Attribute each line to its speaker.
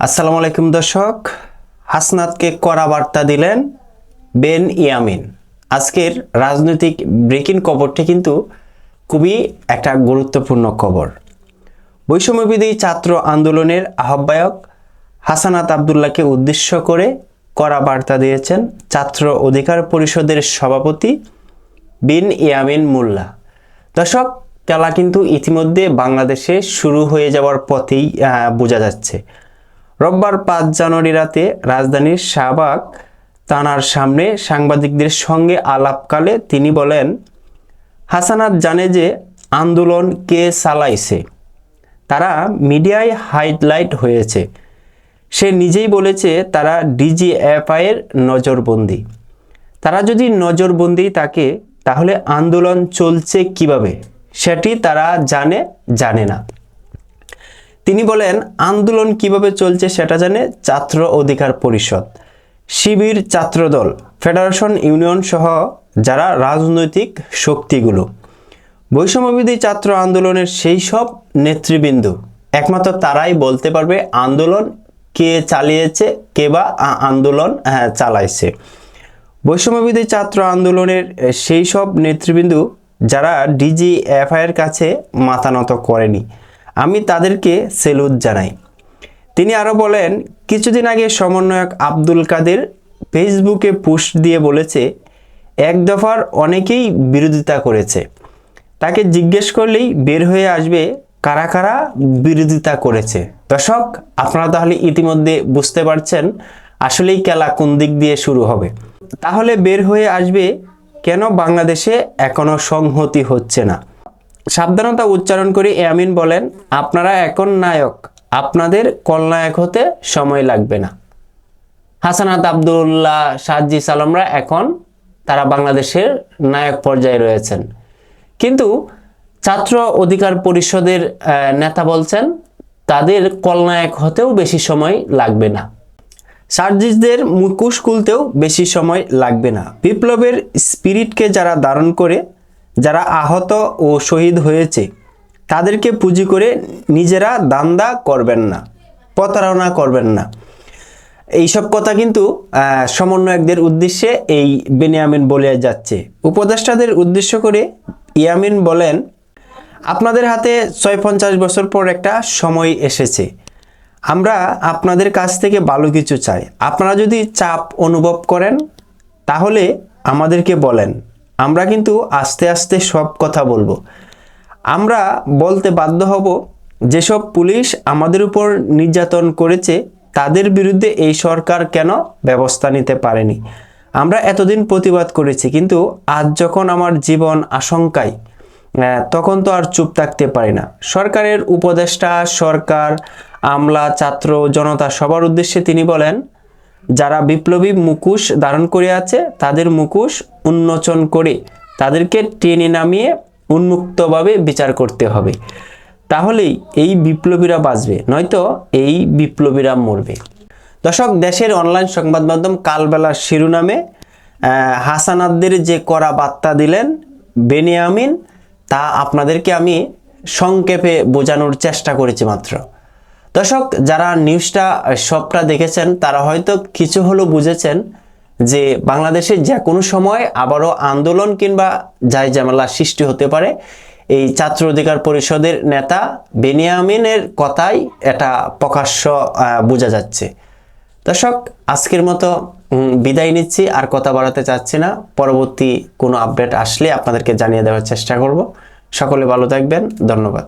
Speaker 1: আসসালামু আলাইকুম দর্শক, হাসনাতকে কড়া বার্তা দিলেন বেন ইয়ামিন। আজকের রাজনৈতিক ব্রেকিং খবরটি কিন্তু খুবই একটা গুরুত্বপূর্ণ খবর। বৈষম্যবিধি ছাত্র আন্দোলনের আহ্বায়ক হাসানাত আবদুল্লাহকে উদ্দেশ্য করে কড়া বার্তা দিয়েছেন ছাত্র অধিকার পরিষদের সভাপতি বিন ইয়ামিন মোল্লা। দর্শক, খেলা কিন্তু ইতিমধ্যে বাংলাদেশে শুরু হয়ে যাওয়ার পথেই বোঝা যাচ্ছে। রোববার পাঁচ জানুয়ারি রাতে রাজধানীর শাহবাগ থানার সামনে সাংবাদিকদের সঙ্গে আলাপকালে তিনি বলেন, হাসানাত জানে যে আন্দোলন কে চালাইছে। তারা মিডিয়ায় হাইলাইট হয়েছে। সে নিজেই বলেছে, তারা ডিজিএফআই এর নজরবন্দি। তারা যদি নজরবন্দি থাকে, তাহলে আন্দোলন চলছে কীভাবে? সেটি তারা জানে জানে না। তিনি বলেন আন্দোলন কীভাবে চলছে সেটা জানে ছাত্র অধিকার পরিষদ শিবির ছাত্রদল ফেডারেশন ইউনিয়ন সহ যারা রাজনৈতিক শক্তিগুলো। বৈষম্যবিধি ছাত্র আন্দোলনের সেই সব নেতৃবৃন্দ একমাত্র তারাই বলতে পারবে আন্দোলন কে চালিয়েছে কে বা আন্দোলন হ্যাঁ, চালাইছে। বৈষম্যবিধি ছাত্র আন্দোলনের সেই সব নেতৃবৃন্দ যারা ডিজিএফআই এর কাছে মাথা নত করেনি। আমি তাদেরকে সেলুট জানাই। তিনি আরও বলেন, কিছুদিন আগে সমন্বয়ক আব্দুল কাদের ফেসবুকে পোস্ট দিয়ে বলেছে, এক দফার অনেকেই বিরোধিতা করেছে। তাকে জিজ্ঞেস করলেই বের হয়ে আসবে কারা কারা বিরোধিতা করেছে। দর্শক, আপনারা তাহলে ইতিমধ্যে বুঝতে পারছেন আসলেই খেলা কোন দিক দিয়ে শুরু হবে। তাহলে বের হয়ে আসবে কেন বাংলাদেশে এখনও সংহতি হচ্ছে না? সাবধানতা উচ্চারণ করে এয়ামিন বলেন, আপনারা এখন নায়ক, আপনাদের কলনায়ক হতে সময় লাগবে না। হাসানাত আবদুল্লাহ, সাজ্জি সালামরা এখন তারা বাংলাদেশের নায়ক পর্যায়ে রয়েছেন। কিন্তু ছাত্র অধিকার পরিষদের নেতা বলছেন, তাদের কলনায়ক হতেও বেশি সময় লাগবে না। সার্জিসদের মুখোশ খুলতেও বেশি সময় লাগবে না। বিপ্লবের স্পিরিটকে যারা ধারণ করে যারা আহত ও শহীদ হয়েছে, তাদেরকে পুঁজি করে নিজেরা দান্দা করবেন না, প্রতারণা করবেন না। এইসব কথা কিন্তু সমন্বয়কদের উদ্দেশ্যে এই বেনিয়ামিন বলে যাচ্ছে। উপদেষ্টাদের উদ্দেশ্য করে ইয়ামিন বলেন, আপনাদের হাতে ছয় পঞ্চাশ বছর পর একটা সময় এসেছে। আমরা আপনাদের কাছ থেকে ভালো কিছু চাই। আপনারা যদি চাপ অনুভব করেন, তাহলে আমাদেরকে বলেন। আমরা কিন্তু আস্তে আস্তে সব কথা বলব। আমরা বলতে বাধ্য হব যেসব পুলিশ আমাদের উপর নির্যাতন করেছে, তাদের বিরুদ্ধে এই সরকার কেন ব্যবস্থা নিতে পারেনি? আমরা এতদিন প্রতিবাদ করেছি, কিন্তু আজ যখন আমার জীবন আশঙ্কায় তখন তো আর চুপ থাকতে পারি না। সরকারের উপদেষ্টা, সরকার, আমলা, ছাত্র, জনতা সবার উদ্দেশ্যে তিনি বলেন যারা বিপ্লবী মুখোশ ধারণ করে আছে তাদের মুখোশ উন্মোচন করে তাদেরকে টেনে নামিয়ে উন্মুক্তভাবে বিচার করতে হবে। তাহলেই এই বিপ্লবীরা বাঁচবে নয়তো এই বিপ্লবীরা মরবে। দর্শক দেশের অনলাইন সংবাদ মাধ্যম কালবেলার শিরোনামে আহ, হাসানাতদের যে করা বার্তা দিলেন বেনিয়ামিন তা আপনাদেরকে আমি সংক্ষেপে বোঝানোর চেষ্টা করেছি মাত্র। দর্শক, যারা নিউজটা সবটা দেখেছেন, তারা হয়তো কিছু হলেও বুঝেছেন যে বাংলাদেশে যে কোনো সময় আবারও আন্দোলন কিংবা যাই ঝামেলা সৃষ্টি হতে পারে। এই ছাত্র অধিকার পরিষদের নেতা বেনিয়ামিনের কথাই এটা প্রকাশ্য বোঝা যাচ্ছে। দর্শক, আজকের মতো বিদায় নিচ্ছি, আর কথা বাড়াতে চাচ্ছি না। পরবর্তী কোনো আপডেট আসলে আপনাদেরকে জানিয়ে দেওয়ার চেষ্টা করব। সকলে ভালো থাকবেন। ধন্যবাদ।